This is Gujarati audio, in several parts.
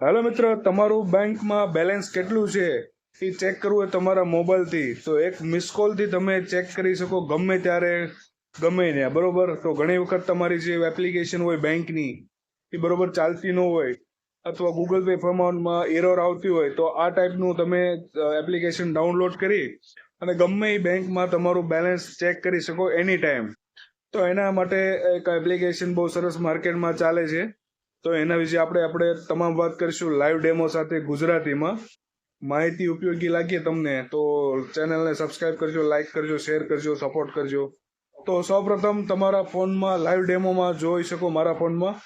હાલો મિત્ર, તમારું બેંકમાં બેલેન્સ કેટલું છે? એ ચેક કરવું હોય તમારા મોબાઈલથી. તો એક મિસ કોલથી તમે ચેક કરી શકો, ગમે ત્યારે, ગમે ત્યાં, બરોબર? તો ઘણી વખત તમારી જે એપ્લિકેશન હોય બેંકની, એ બરોબર ચાલતી ન હોય, અથવા ગૂગલ પે ફોર્મમાં એરર આવતી હોય, તો આ ટાઈપનું તમે એપ્લિકેશન ડાઉનલોડ કરી અને ગમે એ બેંકમાં તમારું બેલેન્સ ચેક કરી શકો એની ટાઈમ તો એના માટે એક એપ્લિકેશન બહુ સરસ માર્કેટમાં ચાલે છે. તો એના વિશે આપણે આપણે તમામ વાત કરીશું લાઈવ ડેમો સાથે ગુજરાતીમાં. માહિતી ઉપયોગી લાગીએ તમને તો ચેનલને સબસ્ક્રાઇબ કરજો લાઈક કરજો શેર કરજો સપોર્ટ કરજો. તો સૌપ્રથમ તમારા ફોનમાં લાઈવ ડેમોમાં જોઈ શકો મારા ફોનમાં.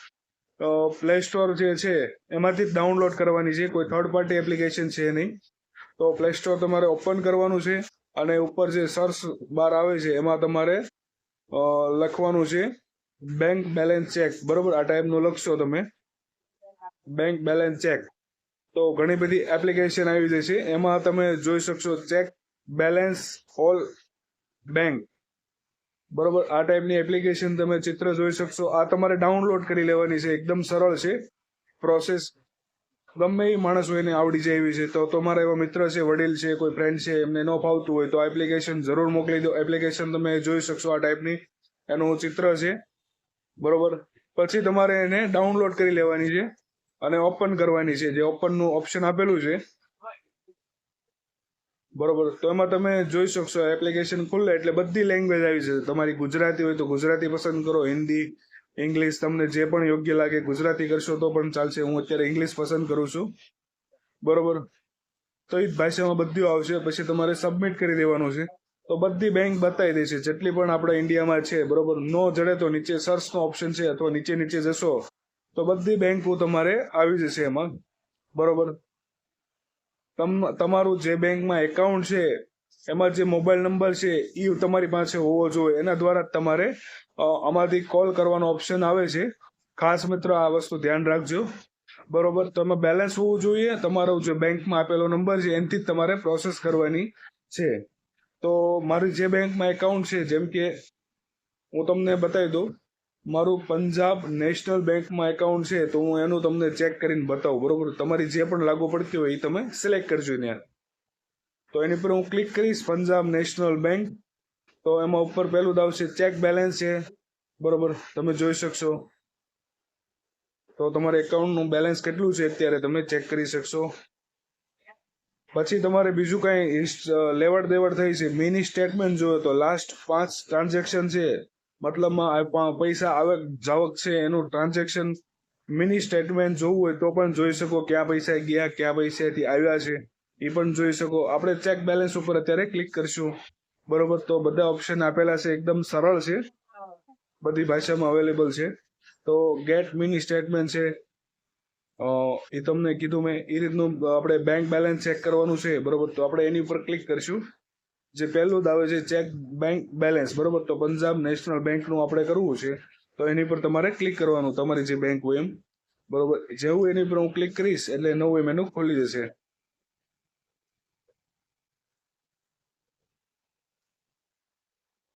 પ્લે સ્ટોર જે છે એમાંથી જ ડાઉનલોડ કરવાની છે, કોઈ થર્ડ પાર્ટી એપ્લિકેશન છે નહીં. તો પ્લે સ્ટોર તમારે ઓપન કરવાનું છે અને ઉપર જે સર્ચ બાર આવે છે એમાં તમારે લખવાનું છે. બેંક બેલેન્સ ચેક બરોબર? આ ટાઈપનું લખશો તમે. બેંક બેલેન્સ ચેક તો ઘણી બધી એપ્લિકેશન આવી જશે. એમાં તમે જોઈ શકશો ચેક બેલેન્સ ઓલ બેંક બરોબર? આ ટાઈપની એપ્લિકેશન તમે ચિત્ર જોઈ શકશો. આ તમારે ડાઉનલોડ કરી લેવાની છે. એકદમ સરળ છે. પ્રોસેસ ગમે એ માણસ હોય એને આવડી જાય એવી છે. તો તમારા એવા મિત્ર છે, વડીલ છે, કોઈ ફ્રેન્ડ છે, એમને ન ફાવતું હોય તો એપ્લિકેશન જરૂર મોકલી દો. એપ્લિકેશન તમે જોઈ શકશો આ ટાઈપની એનું ચિત્ર છે. બરોબર? પછી તમારે એને ડાઉનલોડ કરી લેવાની છે અને ઓપન કરવાની છે. જે ઓપનનું ઓપ્શન આપેલું છે. બરોબર. તો એમાં તમે જોઈ શકશો એપ્લિકેશન ખુલ્લે એટલે બધી લેંગ્વેજ આવી છે તમારી ગુજરાતી હોય તો ગુજરાતી પસંદ કરો, હિન્દી ઇંગ્લિશ તમને જે પણ યોગ્ય લાગે ગુજરાતી કરશો તો પણ ચાલશે. હું અત્યારે ઇંગ્લિશ પસંદ કરું છું. બરોબર? તો એ જ ભાષામાં બધું આવશે. પછી તમારે સબમિટ કરી દેવાનું છે. તો બધી બેંક બતાવી દેશે જેટલી પણ આપણે ઇન્ડિયામાં છે, બરોબર? નો જડે તો નીચે સર્ચનો ઓપ્શન છે અથવા નીચે નીચે જશો, તો બધી બેંકો તમારે આવી જશે એમાં. બરોબર? તમ, તમારું જે બેંકમાં એકાઉન્ટ છે, એમાં જે મોબાઈલ નંબર છે એ તમારી પાસે હોવો જોઈએ. એના દ્વારા તમારે આમાંથી કોલ કરવાનો ઓપ્શન આવે છે. ખાસ મિત્રો, આ વસ્તુ ધ્યાન રાખજો. બરોબર? તમે બેલેન્સ હોવું જોઈએ. તમારો જે બેંકમાં આપેલો નંબર છે, એનાથી તમારે પ્રોસેસ કરવાની છે. તો મારી જે બેંકમાં એકાઉન્ટ છે, જેમ કે હું તમને બતાવી દઉં, મારું પંજાબ નેશનલ બેંકમાં એકાઉન્ટ છે, તો હું એનું તમને ચેક કરીને બતાવું, બરોબર? તમારી જે પણ લાગુ પડતી હોય એ તમે સિલેક્ટ કરજો ત્યાં તો એની પર હું ક્લિક કરીશ, પંજાબ નેશનલ બેંક. તો એમાં ઉપર પહેલું જ આવશે ચેક બેલેન્સ છે, બરોબર? તમે જોઈ શકશો. તો તમારે એકાઉન્ટનું બેલેન્સ કેટલું છે અત્યારે તમે ચેક કરી શકશો. પછી તમારે બીજું કાંઈ લેવડ દેવડ થઈ છે. મિની સ્ટેટમેન્ટ જોયો તો લાસ્ટ પાંચ ટ્રાન્ઝેક્શન છે. મતલબમાં પૈસા આવક જાવક છે એનું ટ્રાન્ઝેક્શન મિની સ્ટેટમેન્ટ જોવું હોય તો પણ જોઈ શકો ક્યાં પૈસા ગયા ક્યાં પૈસાથી આવ્યા છે. એ પણ જોઈ શકો. આપણે ચેક બેલેન્સ ઉપર અત્યારે ક્લિક કરશું. બરોબર? તો બધા ઓપ્શન આપેલા છે. એકદમ સરળ છે. બધી ભાષામાં અવેલેબલ છે. તો ગેટ મિની સ્ટેટમેન્ટ છે. એ તમને કીધું મેં, એ રીતનું આપણે બેંક બેલેન્સ ચેક કરવાનું છે, બરોબર? તો આપણે એની ઉપર ક્લિક કરીશું. જે પહેલું દાવે છે ચેક બેંક બેલેન્સ બરોબર? તો પંજાબ નેશનલ બેંકનું આપણે કરવું છે, તો એની પર તમારે ક્લિક કરવાનું, તમારી જે બેંક હોય એમ. બરોબર? જેવું એની પર હું ક્લિક કરીશ, એટલે નવું મેનુ ખોલી જશે.